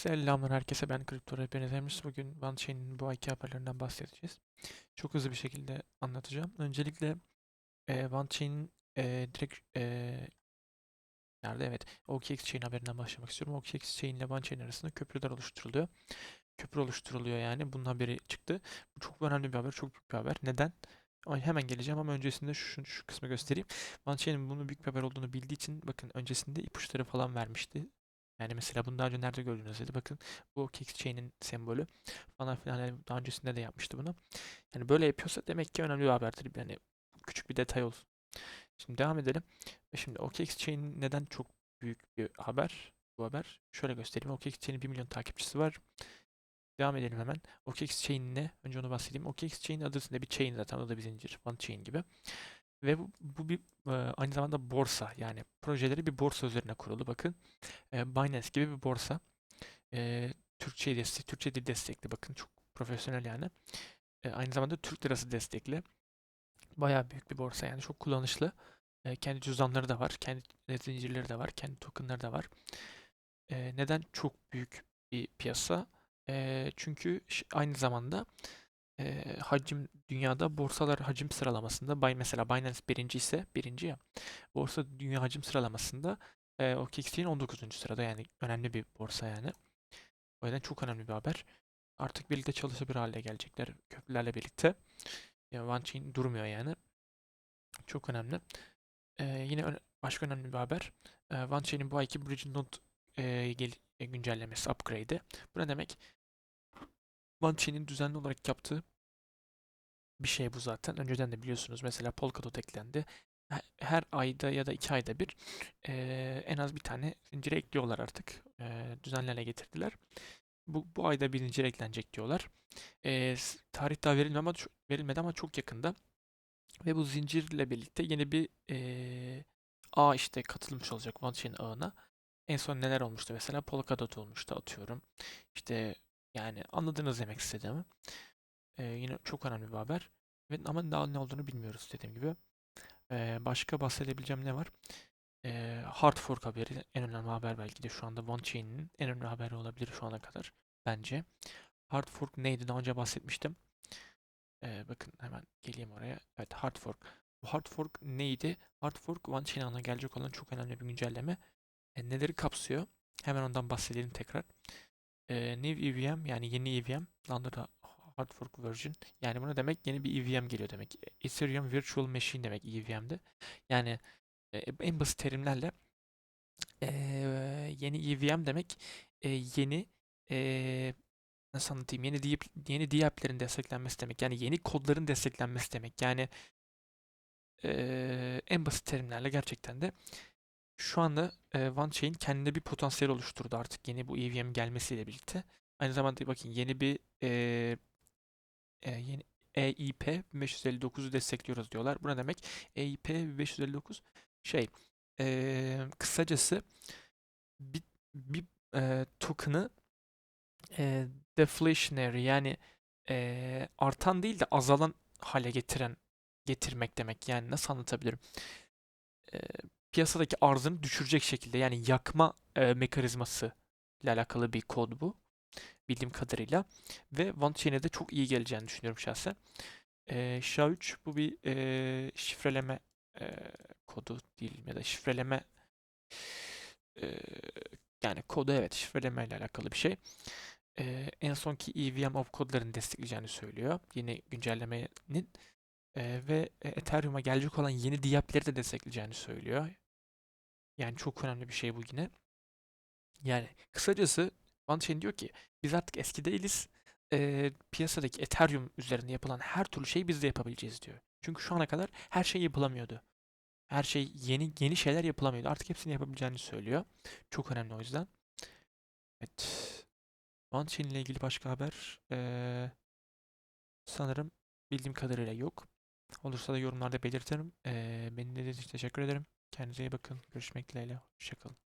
Selamlar herkese ben Kripto Rehberiniz Emre. Bugün OneChain'in bu ayki haberlerinden bahsedeceğiz. Çok hızlı bir şekilde anlatacağım. Öncelikle e, OneChain'in e, direkt e, nerede? Evet. OKX Chain haberinden başlamak istiyorum. OKX Chain ile OneChain arasında köprüler oluşturuluyor. Köprü oluşturuluyor yani. Bunun haberi çıktı. Bu çok önemli bir haber. Çok büyük bir haber. Neden? Hemen geleceğim ama öncesinde şu, şu kısmı göstereyim. OneChain'in bunun büyük bir haber olduğunu bildiği için bakın öncesinde ipuçları falan vermişti. Yani mesela bunu daha önce nerede gördünüz dedi. Bakın bu Kix Chain'in sembolü falan filan yani daha öncesinde de yapmıştı bunu. Yani böyle yapıyorsa demek ki önemli bir haberdir. Yani küçük bir detay olsun. Şimdi devam edelim. Ve Şimdi OKX Chain neden çok büyük bir haber? Bu haber. Şöyle göstereyim. OKX Chain'in 1 milyon takipçisi var. Devam edelim hemen. OKX Chain ne? Önce onu bahsedeyim. OKX Chain adı üstünde bir chain zaten. O da bir zincir. One Chain gibi. Ve bu, bu bir e, aynı zamanda borsa. Yani projeleri bir borsa üzerine kurulu. Bakın e, Binance gibi bir borsa. E, Türkçe destek, Türkçe dil destekli. Bakın çok profesyonel yani. E, aynı zamanda Türk lirası destekli. Bayağı büyük bir borsa yani çok kullanışlı. E, kendi cüzdanları da var, kendi zincirleri de var, kendi tokenları da var. E, neden çok büyük bir piyasa? E, çünkü aynı zamanda e, hacim dünyada borsalar hacim sıralamasında Bay mesela Binance birinci ise birinci ya borsa dünya hacim sıralamasında e, OKX'in 19. sırada yani önemli bir borsa yani. O yüzden çok önemli bir haber. Artık birlikte çalışabilir hale gelecekler köprülerle birlikte. Yani OneChain durmuyor yani. Çok önemli. E, yine öne- başka önemli bir haber. E, OneChain'in bu ayki Bridge Node e, gel- güncellemesi, upgrade'i. Bu ne demek? OneChain'in düzenli olarak yaptığı bir şey bu zaten. Önceden de biliyorsunuz mesela Polkadot eklendi. He- Her ayda ya da iki ayda bir eee, en az bir tane zincire ekliyorlar artık. Eee düzenli hale getirdiler. Bu, bu ayda bir zincir eklenecek diyorlar. S- tarih daha verilmedi ama, verilmedi ama çok yakında. Ve bu zincirle birlikte yeni bir eee ağ işte katılmış olacak OneChain ağına. En son neler olmuştu mesela? Polkadot olmuştu atıyorum. İşte yani anladınız demek istediğimi. Ee, yine çok önemli bir haber. Ve ama daha ne olduğunu bilmiyoruz dediğim gibi. Ee, başka bahsedebileceğim ne var? Ee, hard fork haberi en önemli haber belki de şu anda OneChain'in en önemli haberi olabilir şu ana kadar bence. Hard fork neydi? Daha önce bahsetmiştim. Ee, bakın hemen geleyim oraya. Evet hard fork. Bu hard fork neydi? Hard fork OneChain ağına gelecek olan çok önemli bir güncelleme. E, neleri kapsıyor? Hemen ondan bahsedelim tekrar. E, New EVM yani yeni EVM. Lambda Hard Fork Version. Yani bu ne demek? Yeni bir EVM geliyor demek. Ethereum Virtual Machine demek EVM'de. Yani e, en basit terimlerle e, yeni EVM demek e, yeni nasıl anlatayım? Yeni DApp, yeni DApp'lerin desteklenmesi demek. Yani yeni kodların desteklenmesi demek. Yani en basit terimlerle gerçekten de şu anda e, OneChain kendine bir potansiyel oluşturdu artık yeni bu EVM gelmesiyle birlikte. Aynı zamanda bakın yeni bir e, e, yeni EIP 559'u destekliyoruz diyorlar. Bu ne demek? EIP 559 şey e, kısacası bir, bir e, token'ı e, deflationary yani e, artan değil de azalan hale getiren getirmek demek. Yani nasıl anlatabilirim? E, piyasadaki arzını düşürecek şekilde yani yakma e, mekanizması ile alakalı bir kod bu bildiğim kadarıyla ve OneChain'e de çok iyi geleceğini düşünüyorum şahsen. E, SHA-3 bu bir e, şifreleme e, kodu değil ya da şifreleme e, yani kodu evet şifreleme ile alakalı bir şey. E, en sonki EVM of kodlarını destekleyeceğini söylüyor. Yeni güncellemenin e, ve Ethereum'a gelecek olan yeni dApp'leri de destekleyeceğini söylüyor. Yani çok önemli bir şey bu yine. Yani kısacası OneChain diyor ki biz artık eski değiliz. Ee, piyasadaki Ethereum üzerinde yapılan her türlü şeyi biz de yapabileceğiz diyor. Çünkü şu ana kadar her şey yapılamıyordu. Her şey yeni yeni şeyler yapılamıyordu. Artık hepsini yapabileceğini söylüyor. Çok önemli o yüzden. Evet. OneChain ile ilgili başka haber ee, sanırım bildiğim kadarıyla yok. Olursa da yorumlarda belirtirim. Ee, beni dinlediğiniz için teşekkür ederim. Kendinize iyi bakın. Görüşmek dileğiyle. Hoşçakalın.